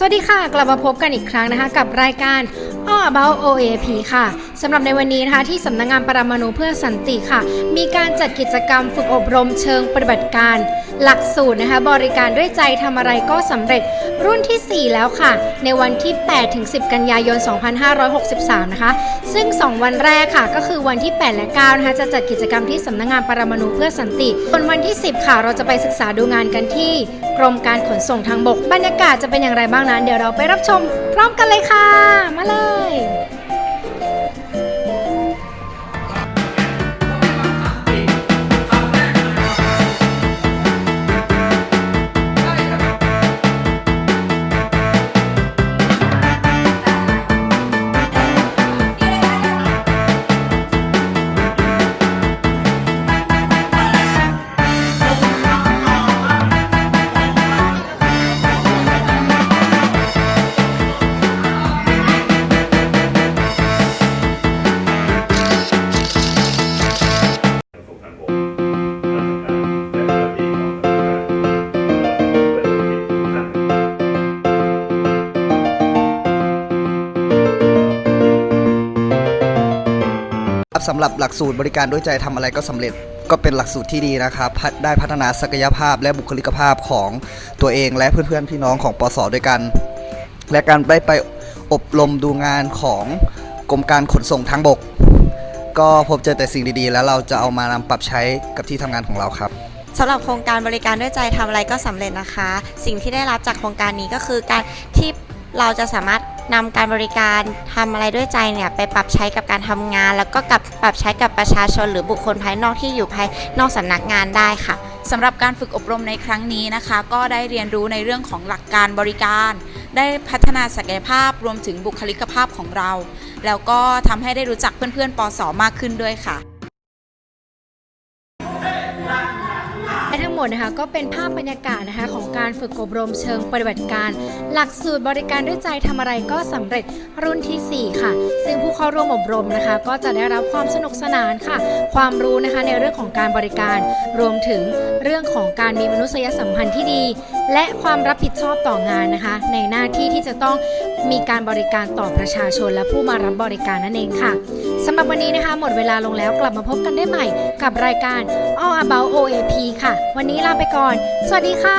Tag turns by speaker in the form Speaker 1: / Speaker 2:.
Speaker 1: สวัสดีค่ะ กลับมาพบกันอีกครั้งนะคะ กับรายการ All About OAP ค่ะสำหรับในวันนี้นะคะที่สำนักงงานปรมาณูเพื่อสันติค่ะ มีการจัดกิจกรรมฝึกอบรมเชิงปฏิบัติการ หลักสูตรนะคะบริการด้วยใจทำอะไรก็สำเร็จรุ่นทีสี่ 4 แล้วค่ะ ในวันที่ 8 ถึง 10 กันยายน 2563 นะคะ ซึ่ง 2 วันแรกค่ะ ก็คือวันที่ 8 และ 9 นะคะ จะจัดกิจกรรมที่สำนักงงานปรมาณูเพื่อสันติส่วนวันที่ 10 ค่ะ เราจะไปศึกษาดูงานกันที่ กรมการขนส่งทางบก บรรยากาศจะเป็นอย่างไรบ้างนั้น เดี๋ยวเราไปรับชมพร้อมกันเลยค่ะ มาเลย
Speaker 2: ครับสำหรับหลักสูตรบริการด้วยใจทำอะไรก็สำเร็จก็เป็นหลักสูตรที่ดีนะครับพัฒได้พัฒนาศักยภาพและบุคลิกภาพของตัวเอง และเพื่อนๆพี่น้องของปสด้วยกัน และการได้ไปอบรมดูงานของกรมการขนส่งทางบก ก็พบเจอแต่สิ่งดีๆ แล้วเราจะเอามานำปรับใช้กับที่ทำงานของเราครับ
Speaker 3: สำหรับโครงการบริการด้วยใจทำอะไรก็สำเร็จนะคะ สิ่งที่ได้รับจากโครงการนี้ก็คือการที่เราจะสามารถ นำการบริการทำอะไรด้วยใจเนี่ยไปปรับใช้กับการทำงาน แล้วก็กับปรับใช้กับประชาชน หรือบุคคลภายนอกที่อยู่ภายนอกสำนักงานได้ค่ะ
Speaker 4: สำหรับการฝึกอบรมในครั้งนี้นะคะ ก็ได้เรียนรู้ในเรื่องของหลักการบริการ ได้พัฒนาศักยภาพรวมถึงบุคลิกภาพของเรา แล้วก็ทำให้ได้รู้จักเพื่อนๆปอสมากขึ้นด้วยค่ะ
Speaker 1: หมดนะคะก็เป็นภาพบรรยากาศนะคะของการฝึกอบรมเชิงปฏิบัติการ หลักสูตรบริการด้วยใจทำอะไรก็สำเร็จรุ่นทีสี่ 4 ค่ะ ซึ่งผู้เข้าร่วมอบรมนะคะ ก็จะได้รับความสนุกสนานค่ะ ความรู้นะคะในเรื่องของการบริการ รวมถึงเรื่องของการมีมนุษยสัมพันธ์ที่ดี และความรับผิดชอบต่องานนะคะ ในหน้าที่ที่จะต้องมีการบริการต่อประชาชนและผู้มารับบริการนั่นเองค่ะสำหรับวันนี้นะคะ หมดเวลาลงแล้วกลับมาพบกันได้ใหม่กับรายการ All About OAP ค่ะ วันนี้ลาไปก่อน สวัสดีค่ะ